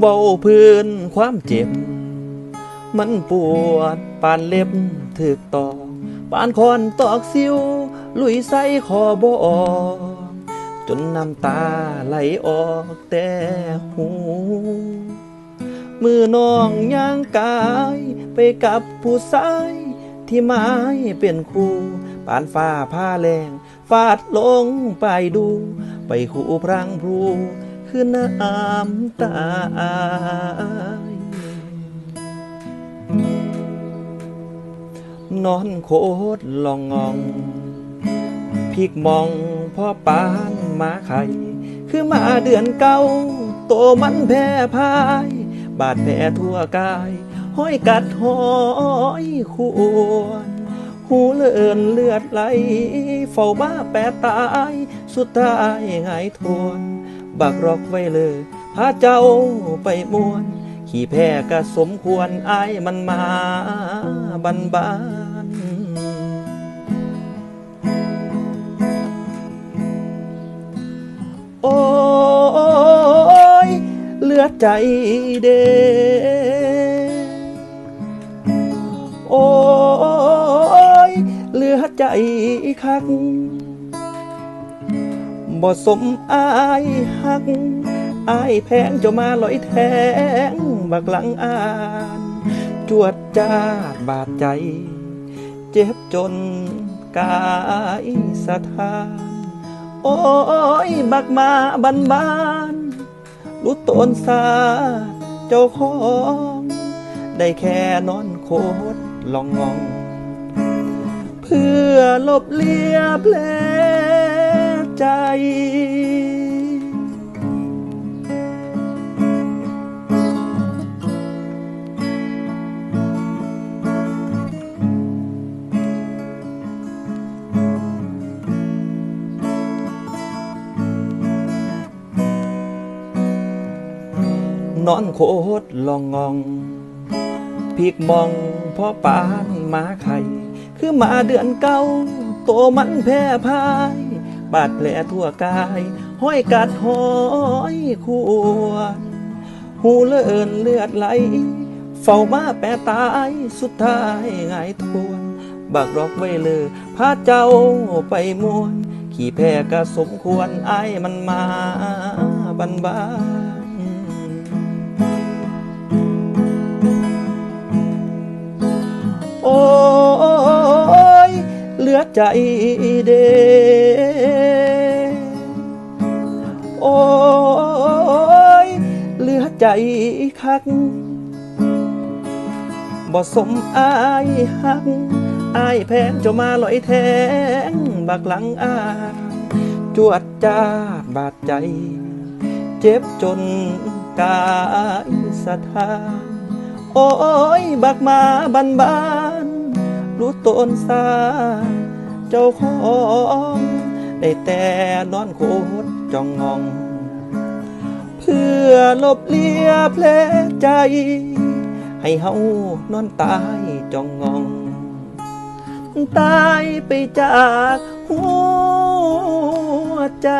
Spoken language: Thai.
เบาพื้นความเจ็บ มันปวดปานเล็บถึกต่อปานคอนตอกสิว ลุยใส่คอบออกจนน้ำตาไหลออกแต่หู มือน้องย่างกายไปกับผู้ชายที่ไม้เป็นคู่ปานฟ้าผ้าแรงฟาดลงไปดู ไปคู่พรังพรู คือน้ำตายนอนโคตรลองงองพิกมองพ่อปานมาไข่คือมาเดือนเก่าโตมันแพ้พาย บาดแผลทั่วกาย ห้อยกัดห้อยควรหูเลื่อนเลือดไหล เฝ้าบ้าแปรตาย สุดท้ายหงายทวน บักรอกไว้เลยพาเจ้าไปมวน ขี่แพ้ก็สมควรอายมันมาบันบานโอ้ยเลือใจเด้โอ้ยเลือใจคัก บ่สมอายหักอายแพงเจ้ามาลอยแทง บักหลังอ่าน จวดจาดบาดใจ เจ็บจนกายสะท้าน โอ้ย บักมาบันบานรู้ตนสาเจ้าของ ได้แค่นอนโคตรลองงอง เพื่อลบเลียแผล ใจ นอนโคตรลองงองพีกมองพ่อปานมาไข่ คือมาเดือนเก่า โตมันแพ้พาย บาดแผลทั่วกาย ห้อยกัดห้อยควร หูเลื่อนเลือดไหล เฝ้ามาแปรตายสุดท้ายหงายทวนบักรอกไว้เลยพาเจ้าไปมวน ขี่แพ้ก็สมควรไอ้มันมาบันบา อใจเดโอ้ยเหลือใจคักบ่สมอายหักอายแพงจ้ามาลอยแทง บักหลังอายจวดจ้าบาดใจ เจ็บจนกายสะท้านโอ้ย บักมาบันบานรู้ตนสา เจ้าของได้แต่นอนโคตรจ้องงอง เพื่อลบเลียแผลใจ ให้เฮานอนตายจ้องงอง ตายไปจากหัวใจ